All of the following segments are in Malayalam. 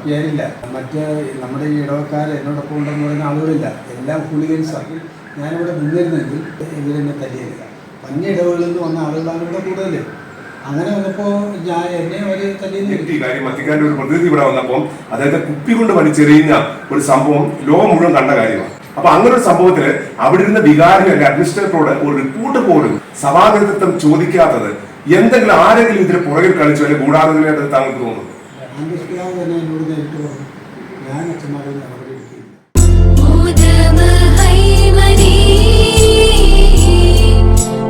ചാക്യാരില്ല മറ്റ് നമ്മുടെ ഈ ഇടവക്കാർ എന്നോടൊപ്പം ഉണ്ടെന്ന് പറയുന്ന ആളുകളില്ല. എല്ലാം ഹുളിഗൻസാണ് ഞാനിവിടെ നിന്നിരുന്നെങ്കിൽ ഇവരെന്നെ തല്ലിയില്ല പന്നി ഇടവുകളിൽ നിന്ന് വന്ന ആളുകളാണ് ഇവിടെ കൂടുതൽ അങ്ങനെ വന്നപ്പോൾ ഞാൻ എന്നെ അവർ തല്ലിയെന്ന് ഒരു പ്രതിനിധി ഇവിടെ വന്നപ്പോൾ അദ്ദേഹത്തെ കുപ്പി കൊണ്ട് വലിച്ചെറിയുന്ന ഒരു സംഭവം ലോകം മുഴുവൻ കണ്ട കാര്യമാണ്. അപ്പൊ അങ്ങനെ ഒരു സംഭവത്തിൽ അവിടെ ഇരുന്ന വികാരി അല്ലെ അഡ്മിനിസ്ട്രേറ്ററോട് ഒരു റിപ്പോർട്ട് പോലും സഭാനേതൃത്വം ചോദിക്കാത്തത് എന്തെങ്കിലും ആരെങ്കിലും ഇതിന് പുറകിൽ കളിച്ചു അല്ലെങ്കിൽ ഗൂഢാലോചനയായിട്ട് താങ്കൾക്ക് തോന്നുന്നു? ആൻഡ്രസ്പിതാവ് തന്നെ എന്നോട് നേരിട്ട് പറഞ്ഞു ഞാൻ അച്ഛന്മാരെ നടപടി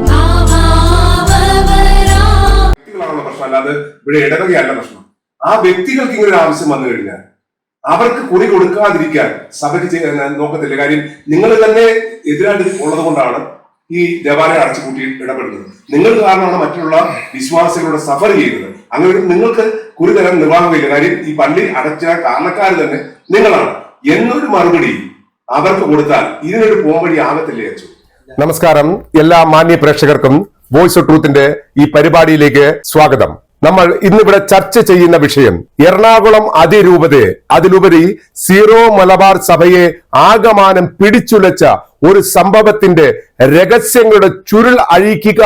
മാമാവവരാ. വ്യക്തികളാണല്ലോ പ്രശ്നം. അല്ലാതെ ഇവിടെ ഇടവകയല്ല പ്രശ്നം. ആ വ്യക്തികൾക്ക് ഇങ്ങനെ ഒരു ആവശ്യം വന്നു കഴിഞ്ഞാൽ അവർക്ക് കുറി കൊടുക്കാതിരിക്കാൻ സഭയ്ക്ക് ചെയ്യാൻ നോക്കത്തില്ല. കാര്യം നിങ്ങൾ തന്നെ എതിരായിട്ട് ഉള്ളത് കൊണ്ടാണ് ഈ ദേവാലയം അടച്ചുപൂട്ടി ഇടപെടുന്നത്. നിങ്ങൾ കാരണമാണ് മറ്റുള്ള വിശ്വാസികളുടെ സഫർ ചെയ്യുന്നത്. അങ്ങനെ നിങ്ങൾക്ക് കുറി തരം നിർവാഹമില്ല. കാര്യം ഈ പള്ളി അടച്ച കാരണക്കാർ തന്നെ നിങ്ങളാണ്. എന്നൊരു മറുപടി അവർക്ക് കൊടുത്താൽ ഇതിനൊരു പോംവഴി ആകത്തില്ലേ അച്ചു നമസ്കാരം. എല്ലാ മാന്യ പ്രേക്ഷകർക്കും വോയിസ് ഓഫ് ട്രൂത്തിന്റെ ഈ പരിപാടിയിലേക്ക് സ്വാഗതം. നമ്മൾ ഇന്നിവിടെ ചർച്ച ചെയ്യുന്ന വിഷയം എറണാകുളം അതിരൂപതയെ അതിലുപരി സീറോ മലബാർ സഭയെ ആകമാനം പിടിച്ചുലച്ച ഒരു സംഭവത്തിന്റെ രഹസ്യങ്ങളുടെ ചുരുൾ അഴിക്കുക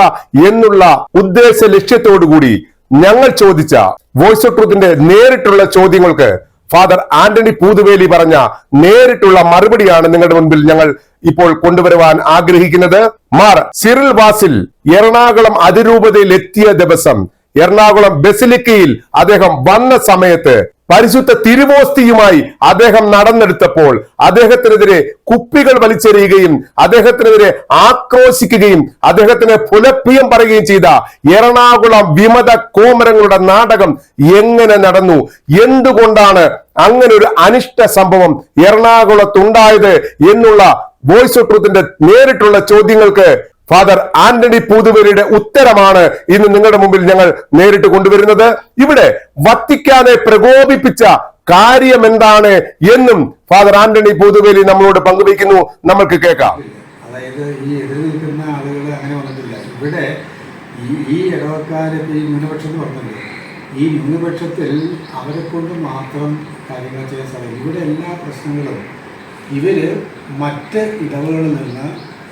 എന്നുള്ള ഉദ്ദേശ ലക്ഷ്യത്തോടുകൂടി ഞങ്ങൾ ചോദിച്ച വോയിസ് ഓഫ് ട്രൂത്തിന്റെ നേരിട്ടുള്ള ചോദ്യങ്ങൾക്ക് ഫാദർ ആന്റണി പൂതുവേലി പറഞ്ഞ നേരിട്ടുള്ള മറുപടിയാണ് നിങ്ങളുടെ മുൻപിൽ ഞങ്ങൾ ഇപ്പോൾ കൊണ്ടുവരുവാൻ ആഗ്രഹിക്കുന്നത്. മാർ സിറിൽ വാസിൽ എറണാകുളം അതിരൂപതയിൽ എത്തിയ ദിവസം എറണാകുളം ബസിലിക്കയിൽ അദ്ദേഹം വന്ന സമയത്ത് പരിശുദ്ധ തിരുവോസ്തിയുമായി അദ്ദേഹം നടന്നെടുത്തപ്പോൾ അദ്ദേഹത്തിനെതിരെ കുപ്പികൾ വലിച്ചെറിയുകയും അദ്ദേഹത്തിനെതിരെ ആക്രോശിക്കുകയും അദ്ദേഹത്തിന് പുലപ്പിയം പറയുകയും ചെയ്ത എറണാകുളം വിമത കോമരങ്ങളുടെ നാടകം എങ്ങനെ നടന്നു? എന്തുകൊണ്ടാണ് അങ്ങനെ ഒരു അനിഷ്ട സംഭവം എറണാകുളത്തുണ്ടായത് എന്നുള്ള വോയിസ് ട്രൂത്തിന്റെ നേരിട്ടുള്ള ചോദ്യങ്ങൾക്ക് ഫാദർ ആന്റണി പൂതുവരിയുടെ ഉത്തരമാണ് ഇന്ന് നിങ്ങളുടെ മുമ്പിൽ ഞങ്ങൾ നേരിട്ട് കൊണ്ടുവരുന്നത്. ഇവിടെ വത്തിക്കാനെ പ്രകോപിപ്പിച്ച കാര്യം എന്താണ് എന്നും ഫാദർ ആന്റണി പൂതുവേലി നമ്മളോട് പങ്കുവയ്ക്കുന്നു. നമ്മൾക്ക് കേൾക്കാം. അതായത് ഈ എതിര് ആളുകൾ അങ്ങനെ വന്നിട്ടില്ല. ഇവിടെ ഈ ഇടവക്കാരൊക്കെ ഈ ന്യൂനപക്ഷം പറഞ്ഞില്ലേ ഈ ന്യൂനപക്ഷത്തിൽ അവരെ കൊണ്ട് മാത്രം കാര്യങ്ങൾ ചെയ്യാൻ സാധിക്കും ഇവിടെ എല്ലാ പ്രശ്നങ്ങളും ഇവർ മറ്റ് ഇടവുകളിൽ നിന്ന്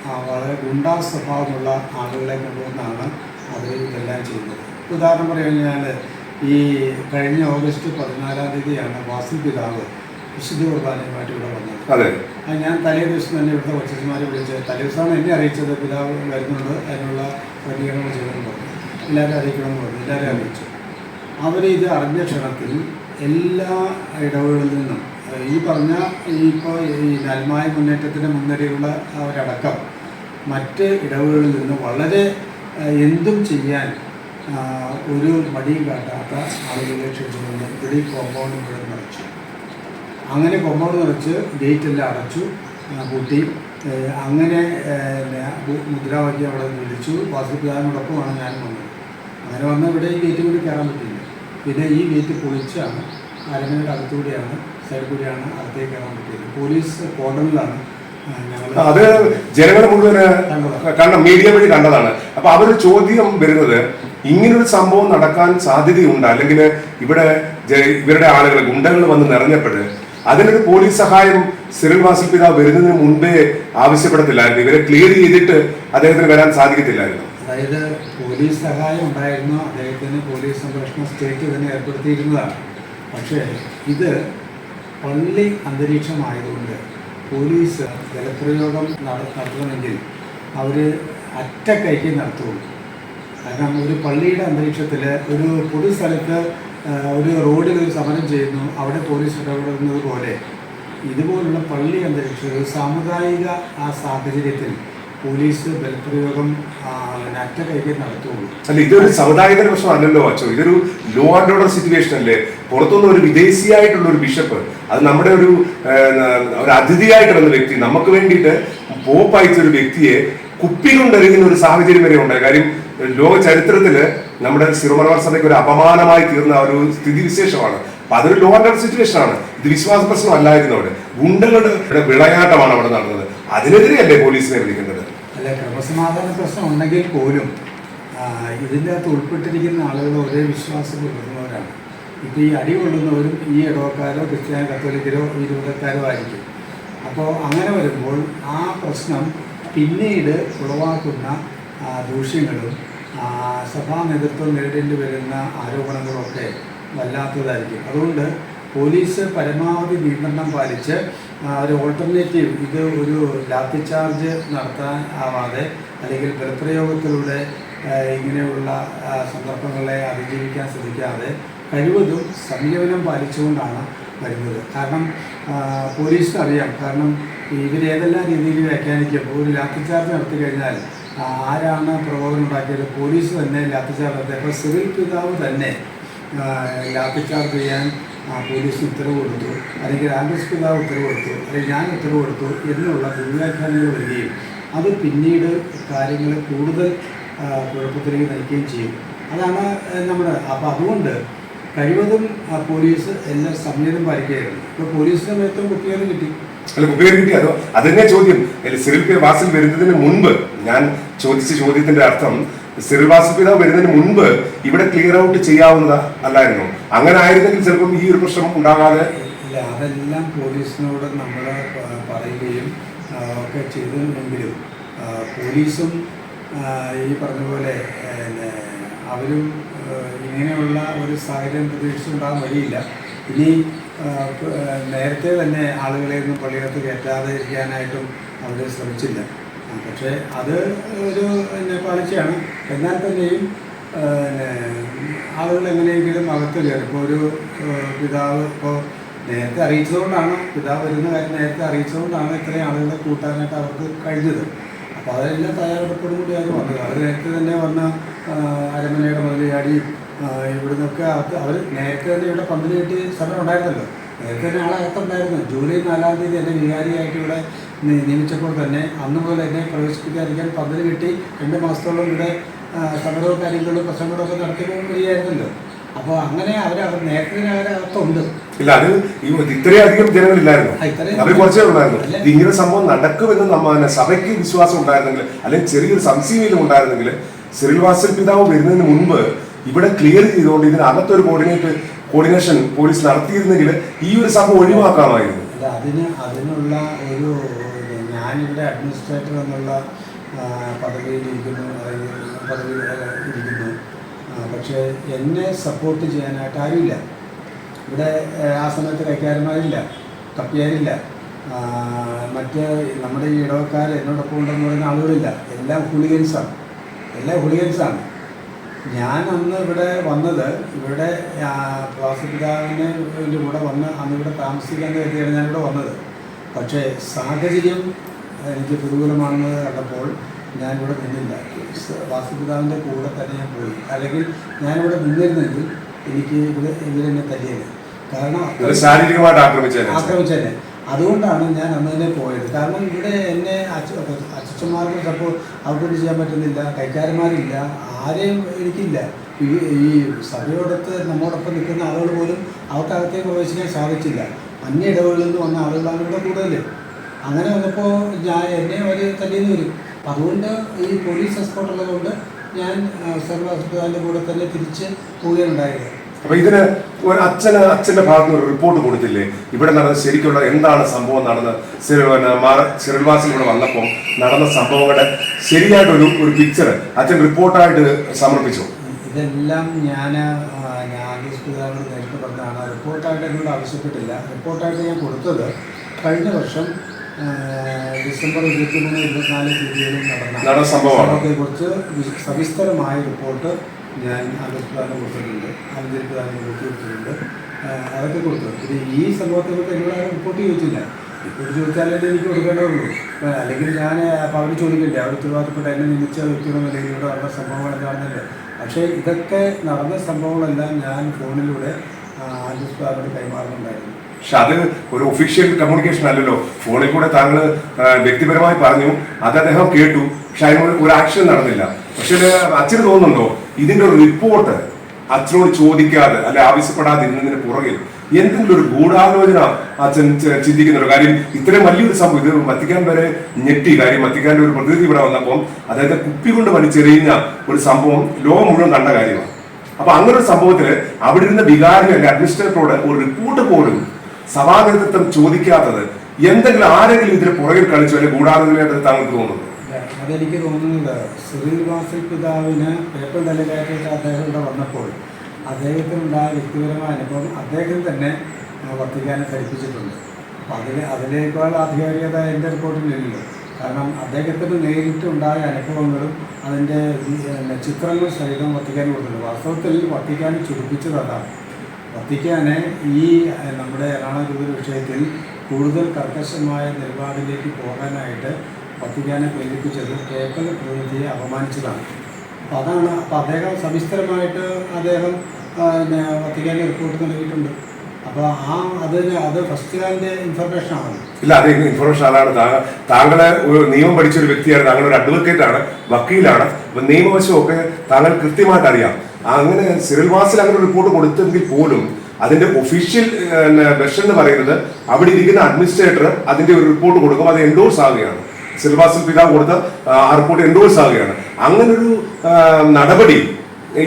വളരെ ഗുണ്ടാ സ്വഭാവമുള്ള ആളുകളെ കൊണ്ടുവന്നാണ് അവർ ഇതെല്ലാം ചെയ്യുന്നത്. ഉദാഹരണം പറയുകയാൽ ഈ കഴിഞ്ഞ ഓഗസ്റ്റ് പതിനാലാം തീയതിയാണ് വാസു പിതാവ് വിശുദ്ധ കുർബാനയുമായിട്ട് ഇവിടെ വന്നത്. അതെ. അത് ഞാൻ തലേ ദിവസം തന്നെ ഇവിടുത്തെ കൊച്ചന്മാരെ വിളിച്ച് തലേ ദിവസമാണ് എന്നെ അറിയിച്ചത് പിതാവ് വരുന്നുണ്ട് അതിനുള്ള ക്രമീകരണങ്ങൾ ചെയ്യണമെന്ന് പറഞ്ഞു. എല്ലാവരും അറിയിക്കണമെന്ന് പറഞ്ഞു. എല്ലാവരും അറിയിച്ചു. അവർ ഇത് അറിഞ്ഞ ക്ഷണത്തിൽ എല്ലാ ഇടവുകളിൽ നിന്നും ഈ പറഞ്ഞ ഈ ഇപ്പോൾ ഈ നന്മായ മുന്നേറ്റത്തിന്റെ മുൻനിരയുള്ള അവരടക്കം മറ്റ് ഇടവുകളിൽ നിന്ന് വളരെ എന്തും ചെയ്യാൻ ഒരു മടിയും കാട്ടാത്ത ആളുകളെ ക്ഷണിച്ചുകൊണ്ട് ഇവിടെ ഈ കോമ്പൗണ്ട് ഇവിടെ നിറച്ചു. അങ്ങനെ കോമ്പൗണ്ട് നിറച്ച് ഗേറ്റ് എല്ലാം അടച്ചു പൂട്ടി. അങ്ങനെ മുദ്രാവാക്യം അവിടെ വിളിച്ചു. വാസുപിതാവിനോടൊപ്പമാണ് ഞാൻ വന്നത്. അങ്ങനെ വന്ന ഇവിടെ ഈ ഗേറ്റ് കൂടി കയറാൻ പറ്റില്ല. പിന്നെ ഈ ഗേറ്റ് പൊളിച്ചാണ് അരമനയുടെ അകത്തുകൂടിയാണ് സൈഡ് കൂടിയാണ് അകത്തേക്ക് കയറാൻ പറ്റിയത്. പോലീസ് കോർഡറിലാണ് അത് ജനങ്ങൾ മുഴുവൻ കണ്ട മീഡിയ വഴി കണ്ടതാണ്. അപ്പൊ അവർ ചോദ്യം വരുന്നത് ഇങ്ങനൊരു സംഭവം നടക്കാൻ സാധ്യതയുണ്ട്. അല്ലെങ്കിൽ ഇവിടെ ഇവരുടെ ആളുകൾ ഗുണ്ടകൾ വന്ന് നിറഞ്ഞപ്പോൾ അതിനൊരു പോലീസ് സഹായം സിറിൽ വാസിൽ പിതാവ് വരുന്നതിന് മുൻപേ ആവശ്യപ്പെടത്തില്ലായിരുന്നു ഇവരെ ക്ലിയർ ചെയ്തിട്ട് അദ്ദേഹത്തിന് വരാൻ സാധിക്കത്തില്ലായിരുന്നു. അതായത് പോലീസ് സഹായം ഉണ്ടായിരുന്നു. അദ്ദേഹത്തിന് പോലീസ് സംരക്ഷണം സ്റ്റേറ്റ് തന്നെ ഏർപ്പെടുത്തിയിരുന്നതാണ്. പക്ഷേ ഇത് പള്ളി അന്തരീക്ഷമായതുകൊണ്ട് പോലീസ് ബലപ്രയോഗം നട- നടത്തണമെങ്കിൽ അവർ അറ്റക്കൈക്ക് നടത്തുള്ളൂ. കാരണം ഒരു പള്ളിയുടെ അന്തരീക്ഷത്തിൽ ഒരു പൊതുസ്ഥലത്ത് ഒരു റോഡിൽ ഒരു സമരം ചെയ്യുന്നു അവിടെ പോലീസ് ഇടപെടുന്നത് പോലെ. ഇതുപോലുള്ള പള്ളി അന്തരീക്ഷം ഒരു സാമുദായിക ആ സാഹചര്യത്തിൽ പോലീസ് ബലപ്രയോഗം നടത്തുള്ളൂ. അല്ല ഇതൊരു സമുദായത്തിന്റെ പ്രശ്നമല്ലല്ലോ അച്ഛോ ഇതൊരു ലോ ആൻഡ് ഓർഡർ സിറ്റുവേഷൻ അല്ലേ? പുറത്തുനിന്ന് ഒരു വിദേശിയായിട്ടുള്ള ഒരു ബിഷപ്പ് അത് നമ്മുടെ ഒരു ഒരു അതിഥിയായിട്ട് വന്ന വ്യക്തി നമുക്ക് വേണ്ടിയിട്ട് പോപ്പ് അയച്ച ഒരു വ്യക്തിയെ കുപ്പി കൊണ്ടെറിയുന്ന ഒരു സാഹചര്യം വരെ ഉണ്ടായി കാര്യം ലോക ചരിത്രത്തിൽ നമ്മുടെ സിറുമലബാർ സഭയ്ക്ക് ഒരു അപമാനമായി തീർന്ന ഒരു സ്ഥിതിവിശേഷമാണ്. അപ്പൊ അതൊരു ലോ ആൻഡ് ഓർഡർ സിറ്റുവേഷൻ ആണ്. ഇത് വിശ്വാസ പ്രശ്നം അല്ലായിരുന്നു അവിടെ ഗുണ്ടകളുടെ വിളയാട്ടമാണ് അവിടെ നടന്നത്. അതിനെതിരെയല്ലേ പോലീസിനെ വിളിക്കേണ്ടത്? അല്ല ക്രമസമാധാന പ്രശ്നം ഉണ്ടെങ്കിൽ പോലും ഇതിന്റെ അകത്ത് ഉൾപ്പെട്ടിരിക്കുന്ന ആളുകൾ ഒരേ വിശ്വാസം കൊടുക്കുന്നവരാണ് ഇപ്പോൾ ഈ അടി കൊള്ളുന്നവരും ഈ ഇടവക്കാരോ ക്രിസ്ത്യാനി കത്തോലിക്കരോ ഈ രൂപക്കാരോ ആയിരിക്കും. അപ്പോൾ അങ്ങനെ വരുമ്പോൾ ആ പ്രശ്നം പിന്നീട് ഉളവാക്കുന്ന ദൂഷ്യങ്ങളും സഭാ നേതൃത്വം നേരിടേണ്ടി വരുന്ന ആരോപണങ്ങളൊക്കെ വല്ലാത്തതായിരിക്കും. അതുകൊണ്ട് പോലീസ് പരമാവധി നിയന്ത്രണം പാലിച്ച് ഒരു ഓൾട്ടർനേറ്റീവ് ഇത് ഒരു ലാത്തി ചാർജ് നടത്താൻ ആവാതെ അല്ലെങ്കിൽ ബലപ്രയോഗത്തിലൂടെ ഇങ്ങനെയുള്ള സന്ദർഭങ്ങളെ അതിജീവിക്കാൻ ശ്രമിക്കാതെ കഴിവതും സംയമനം പാലിച്ചുകൊണ്ടാണ് വരുന്നത്. കാരണം പോലീസ് പോലീസിന് അറിയാം. കാരണം ഇവരേതെല്ലാം രീതിയിൽ വ്യാഖ്യാനിക്കും ഒരു ലാത്തിച്ചാർജ് നടത്തി കഴിഞ്ഞാൽ ആരാണ് പ്രബോധനം ഉണ്ടാക്കിയത്? പോലീസ് തന്നെ ലാത്തിച്ചാർജ് നടത്തി. അപ്പോൾ സിവിൽ പിതാവ് തന്നെ ലാത്തി ചാർജ് ചെയ്യാൻ ആ, പോലീസ് ഉത്തരവ് കൊടുത്തു അല്ലെങ്കിൽ ആംബുലൻസ് പിതാവ് ഉത്തരവ് കൊടുത്തു അല്ലെങ്കിൽ ഞാൻ ഉത്തരവ് കൊടുത്തു എന്നുള്ള ദുർവ്യാഖ്യാനങ്ങൾ വരികയും അത് പിന്നീട് കാര്യങ്ങൾ കൂടുതൽ കുഴപ്പത്തിലേക്ക് നയിക്കുകയും ചെയ്യും. അതാണ് നമ്മുടെ അപ്പോൾ അതുകൊണ്ട് കഴിവതും ആ, പോലീസ് എല്ലാം സംയമനം പാലിക്കുകയായിരുന്നു. ഇപ്പോൾ പോലീസിന് മേത്തും കുട്ടികളും കിട്ടി. അല്ല കുട്ടികൾ കിട്ടി. അതോ അതന്നെ ചോദ്യം. സിറിൽ പി വാസിൽ വരുന്നതിന് മുൻപ് ഞാൻ ചോദിച്ച ചോദ്യത്തിന്റെ അർത്ഥം സിറിവാസ് പിതാവ് വരുന്നതിന് മുൻപ് ഇവിടെ ക്ലിയർ ഔട്ട് ചെയ്യാവുന്ന അല്ലായിരുന്നു. അങ്ങനെ ആയിരുന്നെങ്കിൽ ചിലപ്പം ഈ ഒരു പ്രശ്നം ഉണ്ടാകാതെ ഇല്ല അതെല്ലാം പോലീസിനോട് നമ്മൾ പറയുകയും ഒക്കെ ചെയ്തിരുന്നെങ്കിലും പോലീസും ഈ പറഞ്ഞ പോലെ അവരും ഇങ്ങനെയുള്ള ഒരു സാഹചര്യം പ്രതീക്ഷിച്ചുണ്ടാകാൻ വഴിയില്ല. ഇനി നേരത്തെ തന്നെ ആളുകളെ ഒന്നും പള്ളിയകത്ത് കയറ്റാതെ ഇരിക്കാനായിട്ടും അവർ ശ്രമിച്ചില്ല. പക്ഷേ അത് ഒരു പിന്നെ പാളിച്ചയാണ്. എന്നാൽ തന്നെയും പിന്നെ ആളുകൾ എങ്ങനെയെങ്കിലും അകത്ത് കയറി. ഇപ്പോൾ ഒരു പിതാവ് ഇപ്പോൾ നേരത്തെ അറിയിച്ചതുകൊണ്ടാണ് പിതാവ് വരുന്ന കാര്യം നേരത്തെ അറിയിച്ചതുകൊണ്ടാണ് ഇത്രയും ആളുകളെ കൂട്ടാനായിട്ട് അവർക്ക് കഴിഞ്ഞത്. അപ്പോൾ അതെല്ലാം തയ്യാറെടുപ്പോടും കൂടി അത് വന്നത്. അവർ നേരത്തെ തന്നെ വന്ന അരമനയുടെ മുതലയാടിയും ഇവിടുന്നൊക്കെ അവർ നേരത്തെ തന്നെ ഇവിടെ പന്തൽ കെട്ടി സ്ഥലം ഉണ്ടായിരുന്നല്ലോ. നേരത്തെ തന്നെ ആളകത്തുണ്ടായിരുന്നു ജൂലൈ നാലാം തീയതി എന്നെ വികാരിയായിട്ട് ഇവിടെ നിയമിച്ചപ്പോൾ തന്നെ അന്ന് മുതൽ എന്നെ പ്രവേശിപ്പിക്കാതിരിക്കാൻ പന്തൽ കിട്ടി രണ്ട് മാസത്തോളം ഇവിടെ സമരവും കാര്യങ്ങളും പ്രശ്നങ്ങളൊക്കെ നടത്തിയപ്പോൾ വഴിയായിരുന്നല്ലോ. അപ്പോൾ അങ്ങനെ അവർ നേരത്തെ അവരകത്തുണ്ട് ഇല്ല അത് ഈ ഇത്രയധികം ജനങ്ങളില്ലായിരുന്നു. അവർ കുറച്ചേ ഉണ്ടായിരുന്നു. ഇങ്ങനെ സംഭവം നടക്കുമെന്ന് നമ്മ സഭയ്ക്ക് വിശ്വാസം ഉണ്ടായിരുന്നെങ്കിൽ അല്ലെങ്കിൽ ചെറിയൊരു സംശയമെങ്കിലും ഉണ്ടായിരുന്നെങ്കിൽ സിറിൽ വാസൽ പിതാവ് വരുന്നതിന് മുൻപ് ഇവിടെ ക്ലിയർ ചെയ്തുകൊണ്ട് ഇതിനകത്തൊരു കോർഡിനേറ്റ് കോർഡിനേഷൻ പോലീസ് നടത്തിയിരുന്നെങ്കിൽ ഈ ഒരു സംഭവം ഒഴിവാക്കാമായിരുന്നു. അതിന് അതിനുള്ള ഒരു ഞാനിവിടെ അഡ്മിനിസ്ട്രേറ്റർ എന്നുള്ള പദവിയിൽ ഇരിക്കുന്നു പദവിയിൽ ഇരിക്കുന്നു പക്ഷേ എന്നെ സപ്പോർട്ട് ചെയ്യാനായിട്ട് ആരുമില്ല. ഇവിടെ ആ സമയത്ത് കൈക്കാരന്മാരില്ല കപ്പിയാരില്ല. മറ്റ് നമ്മുടെ ഈ ഇടവക്കാർ എന്നോടൊപ്പം ഉണ്ടെന്ന് പറയുന്ന ആളുകളില്ല. എല്ലാം ഹുളിഗൻസാണ്. എല്ലാം ഹുളിഗൻസാണ്. ഞാൻ അന്ന് ഇവിടെ വന്നത് ഇവിടെ ആ, വാസുപിതാവിനെ ഇതിന്റെ കൂടെ വന്ന് അന്ന് ഇവിടെ താമസിക്കാൻ കരുതിയാണ് ഞാൻ ഇവിടെ വന്നത്. പക്ഷേ സാഹചര്യം എനിക്ക് പ്രതികൂലമാണെന്ന് കണ്ടപ്പോൾ ഞാനിവിടെ നിന്നില്ല. വാസുപിതാവിന്റെ കൂടെ തന്നെ ഞാൻ പോയി. അല്ലെങ്കിൽ ഞാനിവിടെ നിന്നിരുന്നെങ്കിൽ എനിക്ക് ഇവിടെ ഇവരെന്നെ തല്ലിയത്. കാരണം ഇവരെ അതുകൊണ്ടാണ് ഞാൻ അന്നതിനെ പോയത്. കാരണം ഇവിടെ എന്നെ അച്ഛന്മാർക്ക് ചിലപ്പോൾ അവർക്കൊന്നും ചെയ്യാൻ പറ്റുന്നില്ല കൈക്കാരന്മാരില്ല ആരെയും എനിക്കില്ല. ഈ ഈ സഭയോടൊത്ത് നമ്മോടൊപ്പം നിൽക്കുന്ന ആളുകൾ പോലും അവർക്കകത്തേക്ക് പ്രവേശിക്കാൻ സാധിച്ചില്ല. അന്യ ഇടവുകളിൽ നിന്ന് വന്ന ആളുകളാണ് ഇവിടെ കൂടുതൽ അങ്ങനെ വന്നപ്പോൾ ഞാൻ എന്നെ അവർ തല്ലിയെന്ന് വരും. അതുകൊണ്ട് ഈ പോലീസ് എസ്കോട്ട് ഞാൻ സർവ ഹോസ്പിറ്റലിന്റെ കൂടെ തന്നെ തിരിച്ച് പോവുകയുണ്ടായത് അപ്പൊ ഇതിന് ഒരു അച്ഛന് അച്ഛന്റെ ഭാഗത്ത് ഒരു റിപ്പോർട്ട് കൊടുത്തില്ലേ? ഇവിടെ നടന്ന ശരിക്കുള്ള എന്താണ് സംഭവം നടന്ന് സിറിൽവാസിൽ ഇവിടെ വന്നപ്പോൾ നടന്ന സംഭവങ്ങളുടെ ശരിയായിട്ടൊരു ഒരു പിക്ചർ അച്ഛൻ റിപ്പോർട്ടായിട്ട് സമർപ്പിച്ചു? ഇതെല്ലാം ഞാൻ ഞാൻ പിതാവിനോട് നേരിട്ട് പറഞ്ഞതാണ്. റിപ്പോർട്ടായിട്ട് എന്നോട് ആവശ്യപ്പെട്ടില്ല. റിപ്പോർട്ടായിട്ട് ഞാൻ കൊടുത്തത് കഴിഞ്ഞ വർഷം ഡിസംബർ ഇരുപത്തിമൂന്ന് ഇരുപത്തിനാല് തീയതികളിൽ നടന്ന നടന്ന കുറിച്ച് സംഭവത്തെക്കുറിച്ച് സവിസ്തരമായ റിപ്പോർട്ട് ഞാൻ അന്തർപ്രധാനം കൊടുത്തിട്ടുണ്ട് അന്തർപ്രധാനം കൊടുത്തു കൊടുത്തിട്ടുണ്ട്. അതൊക്കെ കൊടുത്തു. ഇനി ഈ സംഭവത്തെക്കുറിച്ച് എന്നോട് ആരും റിപ്പോർട്ട് ചോദിച്ചില്ല. റിപ്പോർട്ട് ചോദിച്ചാലേ എനിക്ക് കൊടുക്കേണ്ടതുള്ളൂ. അല്ലെങ്കിൽ ഞാൻ അപ്പോൾ അവർ ചോദിക്കണ്ടേ? അവർ ഉത്തരവാദിത്തപ്പെട്ട എന്നെ നിയമിച്ച വ്യക്തികളും അല്ലെങ്കിൽ ഇവിടെ നടന്ന സംഭവങ്ങളൊക്കെ നടന്നില്ല പക്ഷേ ഇതൊക്കെ നടന്ന സംഭവങ്ങളെല്ലാം ഞാൻ ഫോണിലൂടെ ആൻഡ്രസ്പാറിനോട് കൈമാറുന്നുണ്ടായിരുന്നു. പക്ഷെ അത് ഒരു ഒഫീഷ്യൽ കമ്മ്യൂണിക്കേഷൻ അല്ലല്ലോ. ഫോണിൽ കൂടെ താങ്കൾ വ്യക്തിപരമായി പറഞ്ഞു അത് അദ്ദേഹം കേട്ടു. പക്ഷെ അതിനോട് ഒരു ആക്ഷൻ നടന്നില്ല. പക്ഷേ അച്ഛന് തോന്നുന്നുണ്ടോ? ഇതിന്റെ ഒരു റിപ്പോർട്ട് അച്ഛനോട് ചോദിക്കാതെ അല്ലെ ആവശ്യപ്പെടാതെ ഇരുന്നതിന് പുറകിൽ എന്തെങ്കിലും ഒരു ഗൂഢാലോചന അച്ഛൻ ചിന്തിക്കുന്നുണ്ടോ കാര്യം ഇത്രയും വലിയൊരു സംഭവം ഇത് വത്തിക്കാൻ വരെ ഞെട്ടി കാര്യം വത്തിക്കാന്റെ ഒരു പ്രതിനിധി ഇവിടെ വന്നപ്പോൾ അതായത് കുപ്പി കൊണ്ട് വലിച്ചെറിയുന്ന ഒരു സംഭവം ലോകം മുഴുവൻ കണ്ട കാര്യമാണ്. അപ്പൊ അങ്ങനെ ഒരു സംഭവത്തിൽ അവിടെ ഇരുന്ന വികാരി അല്ലെ അഡ്മിനിസ്ട്രേറ്ററോട് ഒരു റിപ്പോർട്ട് പോലും സഭാ നേതൃത്വം ചോദിക്കാത്തത് എന്തെങ്കിലും ആരെങ്കിലും ഇതിന് പുറകിൽ കളിച്ചു അല്ലെങ്കിൽ ഗൂഢാലോചനയായിട്ട് താങ്കൾക്ക് തോന്നുന്നു? അതെനിക്ക് തോന്നുന്നത് വാസൽ പിതാവിന് പേപ്പർ ഡെലിഗേറ്റായിട്ട് അദ്ദേഹം ഇവിടെ വന്നപ്പോൾ അദ്ദേഹത്തിനുണ്ടായ വ്യക്തിപരമായ അനുഭവം അദ്ദേഹം തന്നെ വത്തിക്കാനെ ധരിപ്പിച്ചിട്ടുണ്ട്. അപ്പം അതിൽ അതിനേക്കാൾ ആധികാരികത എന്റെ റിപ്പോർട്ടിലില്ലല്ലോ കാരണം അദ്ദേഹത്തിന് നേരിട്ടുണ്ടായ അനുഭവങ്ങളും അതിന്റെ ചിത്രങ്ങൾ സഹിതം വത്തിക്കാൻ കൊടുത്തിട്ടുണ്ട്. വാസ്തവത്തിൽ വത്തിക്കാൻ ചുരുപ്പിച്ചത് അതാണ്. വത്തിക്കാന് ഈ നമ്മുടെ എറണാകുളം വിഷയത്തിൽ കൂടുതൽ കർക്കശമായ നിലപാടിലേക്ക് പോകാനായിട്ട് വത്തിക്കാനെ പ്രേരിപ്പിച്ചത് കേക്കൽ പ്രതിനിധിയെ അപമാനിച്ചതാണ്. അപ്പോൾ അതാണ് അപ്പോൾ അദ്ദേഹം സവിസ്തരമായിട്ട് അദ്ദേഹം പിന്നെ വത്തിക്കാന് റിപ്പോർട്ട് നൽകിയിട്ടുണ്ട്. അപ്പോൾ ആ അതിന് അത് ഫസ്റ്റ് ഹാൻഡ് ഇൻഫർമേഷൻ ആണ്. ഇല്ല അത് ഇൻഫർമേഷൻ അതാണ് താങ്കൾ ഒരു നിയമം പഠിച്ച ഒരു വ്യക്തിയാണ്. താങ്കൾ ഒരു അഡ്വക്കേറ്റ് ആണ് വക്കീലാണ്. അപ്പം നിയമവശമൊക്കെ താങ്കൾ കൃത്യമായിട്ട് അറിയാം. അങ്ങനെ സിറിൽ വാസിൽ അങ്ങനെ റിപ്പോർട്ട് കൊടുത്തെങ്കിൽ പോലും അതിന്റെ ഒഫീഷ്യൽ വെർഷൻ എന്ന് പറയുന്നത് അവിടെ ഇരിക്കുന്ന അഡ്മിനിസ്ട്രേറ്റർ അതിന്റെ ഒരു റിപ്പോർട്ട് കൊടുക്കും. അത് എൻഡോഴ്സ് ആവുകയാണ്. സിൽവാസിൽ പിതാവ് കൊടുത്ത് റിപ്പോർട്ട് എൻഡോഴ്സ് ആവുകയാണ്. അങ്ങനൊരു നടപടി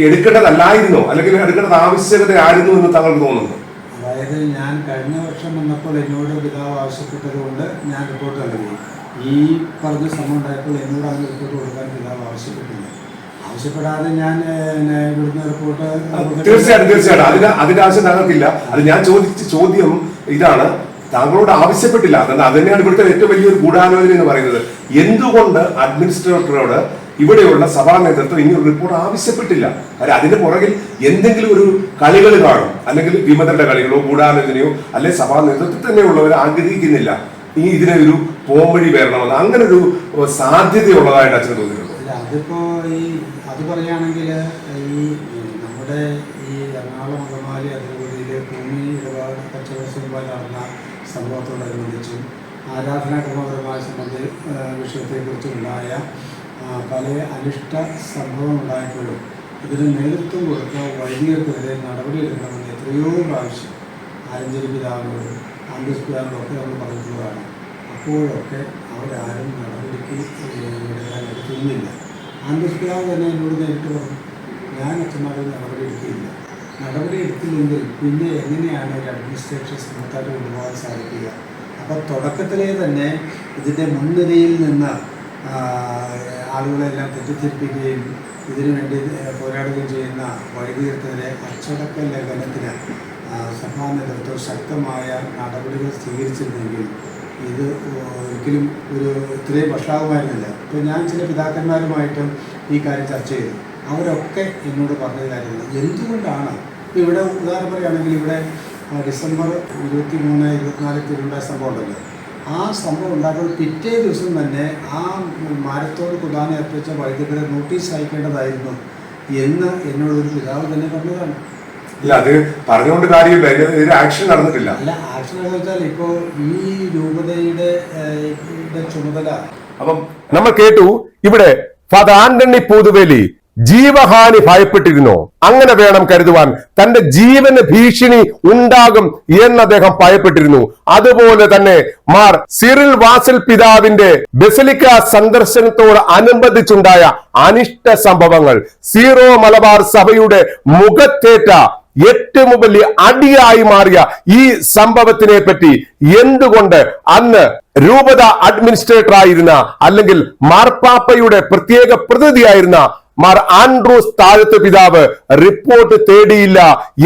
എടുക്കേണ്ടതല്ലായിരുന്നോ? അല്ലെങ്കിൽ എടുക്കേണ്ടത് ആവശ്യകതയായിരുന്നു എന്ന് താങ്കൾക്ക് തോന്നുന്നു? അതായത് ഞാൻ കഴിഞ്ഞ വർഷം വന്നപ്പോൾ എന്നോട് പിതാവ് ആവശ്യപ്പെട്ടത് കൊണ്ട് ഞാൻ റിപ്പോർട്ട് നൽകി. ഈ പറഞ്ഞ സമയം ഉണ്ടായപ്പോൾ എന്നോട് അതിന് റിപ്പോർട്ട് കൊടുക്കാൻ പിതാവ് ആവശ്യപ്പെട്ടില്ല. ആവശ്യപ്പെടാതെ ഞാൻ ഇവിടുന്ന് റിപ്പോർട്ട് തീർച്ചയായിട്ടും തീർച്ചയായിട്ടും. അതിന് അതിന്റെ ആവശ്യം താങ്കൾക്കില്ല. അത് ഞാൻ ചോദിച്ച ചോദ്യം ഇതാണ്. താങ്കളോട് ആവശ്യപ്പെട്ടില്ല. എന്നാൽ അത് തന്നെയാണ് ഇവിടുത്തെ ഏറ്റവും വലിയൊരു ഗൂഢാലോചന എന്ന് പറയുന്നത്. എന്തുകൊണ്ട് അഡ്മിനിസ്ട്രേറ്ററോട് ഇവിടെയുള്ള സഭാ നേതൃത്വം ഇനി ഒരു റിപ്പോർട്ട് ആവശ്യപ്പെട്ടില്ല? അല്ല അതിന്റെ പുറകിൽ എന്തെങ്കിലും ഒരു കളികൾ കാണും. അല്ലെങ്കിൽ വിമതരുടെ കളികളോ ഗൂഢാലോചനയോ അല്ലെങ്കിൽ സഭാ നേതൃത്വത്തിൽ തന്നെയുള്ളവർ ആഗ്രഹിക്കുന്നില്ല. ഇനി ഇതിനെ ഒരു പോംവഴി വരണമെന്ന് അങ്ങനെ ഒരു സാധ്യതയുള്ളതായിട്ട് അച്ഛന് തോന്നിയിട്ടുണ്ട്. അല്ല അതിപ്പോ ഈ അത് പറയുകയാണെങ്കിൽ ഈ നമ്മുടെ ഈ എറണാകുളം അങ്കമാലി അതിരൂപതയിൽ ഭൂമി ഇടപാട് കച്ചവട സിംബൽ നടന്ന സംഭവത്തോടനുബന്ധിച്ചും ആരാധനാക്രമപരമായ സംബന്ധി വിഷയത്തെക്കുറിച്ചുണ്ടായ പല അനിഷ്ട സംഭവം ഉണ്ടായപ്പോഴും ഇതിന് നേതൃത്വം കൊടുത്ത വൈദികർക്കെതിരെ നടപടിയെടുക്കണമെന്ന് എത്രയോ പ്രാവശ്യം ആലഞ്ചേരി പിതാവിനോട് ആൻഡ്രൂസ് പിതാവിനൊക്കെ നമ്മൾ പറഞ്ഞിട്ടുള്ളതാണ്. അപ്പോഴൊക്കെ അവരാരും നടപടിക്ക് എടുക്കാൻ എടുക്കുന്നില്ല ആൻഡ്രൂസ് പിതാവ് തന്നെ എന്നോട് നേരിട്ട് പറഞ്ഞു ഞാൻ അച്ഛന്മാരെ നടപടി എടുക്കില്ല നടപടി എടുത്തില്ലെങ്കിൽ പിന്നെ എങ്ങനെയാണ് ഒരു അഡ്മിനിസ്ട്രേഷൻ സ്ഥലത്തായിട്ട് കൊണ്ടുപോകാൻ സാധിക്കുക? അപ്പോൾ തുടക്കത്തിലേ തന്നെ ഇതിന്റെ മുൻനിരയിൽ നിന്ന് ആളുകളെല്ലാം തെറ്റിദ്ധരിപ്പിക്കുകയും ഇതിനു വേണ്ടി പോരാടുകയും ചെയ്യുന്ന വൈദികർക്കെതിരെ അച്ചടക്ക ലംഘനത്തിന് ആ, സഭാ നേതൃത്വം ശക്തമായ നടപടികൾ സ്വീകരിച്ചിരുന്നെങ്കിൽ ഇത് ഒരിക്കലും ഒരു ഇത്രയും വഷളാകുമായിരുന്നില്ല ഇപ്പോൾ ഞാൻ ചില പിതാക്കന്മാരുമായിട്ടും ഈ കാര്യം ചർച്ച ചെയ്തു. അവരൊക്കെ എന്നോട് പറഞ്ഞ കാര്യങ്ങൾ എന്തുകൊണ്ടാണ്? ഇവിടെ ഉദാഹരണം പറയുകയാണെങ്കിൽ ഇവിടെ ഡിസംബർ ഇരുപത്തി മൂന്ന് ഇരുപത്തിനാല് ഉണ്ടായ സംഭവം ഉണ്ടല്ലോ. ആ സംഭവം ഉണ്ടാക്കുന്ന പിറ്റേ ദിവസം തന്നെ ആ മാരത്തോട് കുതാന അർപ്പിച്ച വൈദ്യുതരെ നോട്ടീസ് അയക്കേണ്ടതായിരുന്നു എന്ന് എന്നോടൊരു പിതാവ് തന്നെ പറഞ്ഞതാണ്. ഇല്ല അത് പറഞ്ഞുകൊണ്ട് കാര്യമില്ല. ആക്ഷൻ നടന്നിട്ടില്ല. അല്ല ആക്ഷൻ എന്ന് വെച്ചാൽ ഇപ്പോൾ ഈ രൂപതയുടെ ചുമതല. അപ്പം നമ്മൾ കേട്ടു ഇവിടെ ഫാദർ ആന്റണി പൂതുവേലി ജീവഹാനി ഭയപ്പെട്ടിരുന്നു. അങ്ങനെ വേണം കരുതുവാൻ. തന്റെ ജീവന് ഭീഷണി ഉണ്ടാകും എന്ന് അദ്ദേഹം ഭയപ്പെട്ടിരുന്നു. അതുപോലെ തന്നെ മാർ സിറിൽ വാസിൽ പിതാവിന്റെ ബെസലിക്ക സന്ദർശനത്തോട് അനുബന്ധിച്ചുണ്ടായ അനിഷ്ട സംഭവങ്ങൾ. സീറോ മലബാർ സഭയുടെ മുഖത്തേറ്റ ഏറ്റവും വലിയ അടിയായി മാറിയ ഈ സംഭവത്തിനെ പറ്റി എന്തുകൊണ്ട് അന്ന് രൂപത അഡ്മിനിസ്ട്രേറ്റർ ആയിരുന്ന അല്ലെങ്കിൽ മാർപ്പാപ്പയുടെ പ്രത്യേക പ്രതിനിധിയായിരുന്ന മാർ ആൻഡ്രൂസ് താഴത്തെ പിതാവ് റിപ്പോർട്ട് തേടിയില്ല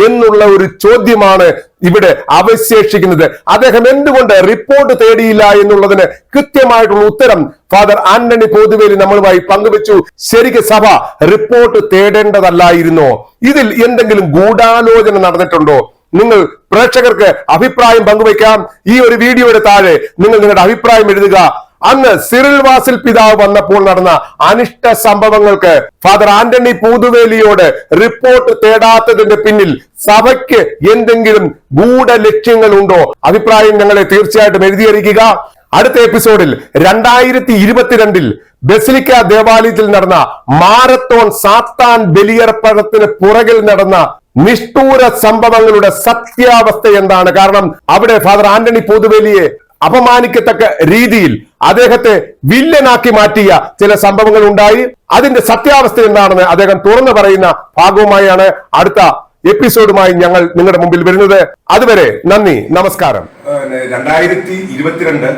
എന്നുള്ള ഒരു ചോദ്യമാണ് ഇവിടെ അവശേഷിക്കുന്നത്. അദ്ദേഹം എന്തുകൊണ്ട് റിപ്പോർട്ട് തേടിയില്ല എന്നുള്ളതിന് കൃത്യമായിട്ടുള്ള ഉത്തരം ഫാദർ ആന്റണി പോതുവേലി നമ്മളുമായി പങ്കുവച്ചു. ശരിക്ക് സഭ റിപ്പോർട്ട് തേടേണ്ടതല്ലായിരുന്നോ? ഇതിൽ എന്തെങ്കിലും ഗൂഢാലോചന നടന്നിട്ടുണ്ടോ? നിങ്ങൾ പ്രേക്ഷകർക്ക് അഭിപ്രായം പങ്കുവയ്ക്കാം. ഈ ഒരു വീഡിയോയുടെ താഴെ നിങ്ങൾ നിങ്ങളുടെ അഭിപ്രായം എഴുതുക. അന്ന് സിറിൽ വാസിൽ പിതാവ് വന്നപ്പോൾ നടന്ന അനിഷ്ട സംഭവങ്ങൾക്ക് ഫാദർ ആന്റണി പൂതുവേലിയോട് റിപ്പോർട്ട് തേടാത്തതിന്റെ പിന്നിൽ സഭയ്ക്ക് എന്തെങ്കിലും ഗൂഢ ലക്ഷ്യങ്ങൾ ഉണ്ടോ അഭിപ്രായം ഞങ്ങളെ തീർച്ചയായിട്ടും എഴുതിയറിയിക്കുക. അടുത്ത എപ്പിസോഡിൽ രണ്ടായിരത്തി ഇരുപത്തിരണ്ടിൽ ബെസിലിക്ക ദേവാലയത്തിൽ നടന്ന മാരത്തോൺ സാത്താൻ ബലിയർപ്പണത്തിന് പുറകിൽ നടന്ന നിഷ്ഠൂര സംഭവങ്ങളുടെ സത്യാവസ്ഥ എന്താണ്? കാരണം അവിടെ ഫാദർ ആന്റണി പൊതുവേലിയെ അപമാനിക്കത്തക്ക രീതിയിൽ അദ്ദേഹത്തെ വില്ലനാക്കി മാറ്റിയ ചില സംഭവങ്ങൾ ഉണ്ടായി. അതിന്റെ സത്യാവസ്ഥ എന്താണെന്ന് അദ്ദേഹം തുറന്നു പറയുന്ന ഭാഗവുമായാണ് അടുത്ത എപ്പിസോഡുമായി ഞങ്ങൾ നിങ്ങളുടെ മുമ്പിൽ വരുന്നത്. അതുവരെ നന്ദി നമസ്കാരം. രണ്ടായിരത്തി ഇരുപത്തിരണ്ട്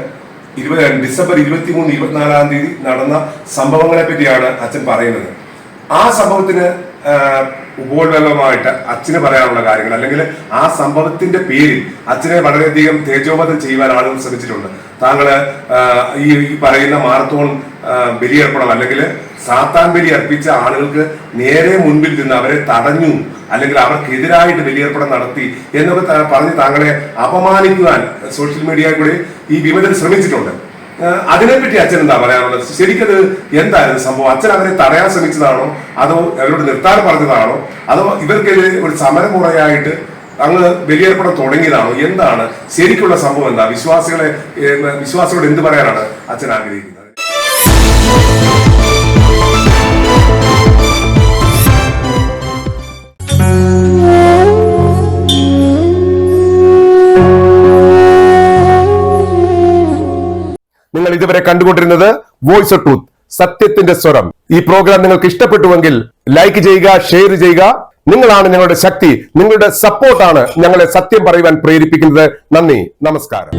ഇരുപത് ഡിസംബർ ഇരുപത്തി മൂന്ന് ഇരുപത്തിനാലാം തീയതി നടന്ന സംഭവങ്ങളെ പറ്റിയാണ് അച്ഛൻ പറയുന്നത്. ആ സംഭവത്തിന് ഉപോത്ബലമായിട്ട് അച്ഛന് പറയാനുള്ള കാര്യങ്ങൾ. അല്ലെങ്കിൽ ആ സംഭവത്തിന്റെ പേരിൽ അച്ഛനെ വളരെയധികം തേജോവധം ചെയ്യുവാൻ ആളുകൾ ശ്രമിച്ചിട്ടുണ്ട്. താങ്കൾ ഈ പറയുന്ന മാരത്തോൺ ബലിയർപ്പണം അല്ലെങ്കിൽ സാത്താൻ ബലി അർപ്പിച്ച ആളുകൾക്ക് നേരെ മുൻപിൽ നിന്ന് അവരെ തടഞ്ഞു അല്ലെങ്കിൽ അവർക്കെതിരായിട്ട് ബലിയർപ്പണം നടത്തി എന്നൊക്കെ പറഞ്ഞ് താങ്കളെ അപമാനിക്കുവാൻ സോഷ്യൽ മീഡിയ കൂടി ഈ വിമതൻ ശ്രമിച്ചിട്ടുണ്ട്. അതിനെപ്പറ്റി അച്ഛൻ എന്താ പറയാനുള്ളത്? ശരിക്കത് എന്തായിരുന്നു സംഭവം? അച്ഛൻ അവരെ തടയാൻ ശ്രമിച്ചതാണോ? അതോ അവരോട് നിർത്താൻ പറഞ്ഞതാണോ? അതോ ഇവർക്കെതിരെ ഒരു സമരമുറയായിട്ട് അങ്ങ് ബലിയർപ്പണം തുടങ്ങിയതാണോ? എന്താണ്? ശരിക്കുള്ള സംഭവം എന്താ? വിശ്വാസികളെ വിശ്വാസികളോട് എന്ത് പറയാനാണ് അച്ഛൻ ആഗ്രഹിക്കുന്നത്? ഇതുവരെ കണ്ടുകൊണ്ടിരുന്നത് വോയിസ് ഓഫ് ട്രൂത്ത് സത്യത്തിന്റെ സ്വരം. ഈ പ്രോഗ്രാം നിങ്ങൾക്ക് ഇഷ്ടപ്പെട്ടുവെങ്കിൽ ലൈക്ക് ചെയ്യുക ഷെയർ ചെയ്യുക. നിങ്ങളാണ് ഞങ്ങളുടെ ശക്തി നിങ്ങളുടെ സപ്പോർട്ടാണ് ഞങ്ങളെ സത്യം പറയുവാൻ പ്രേരിപ്പിക്കുന്നത്. നന്ദി നമസ്കാരം.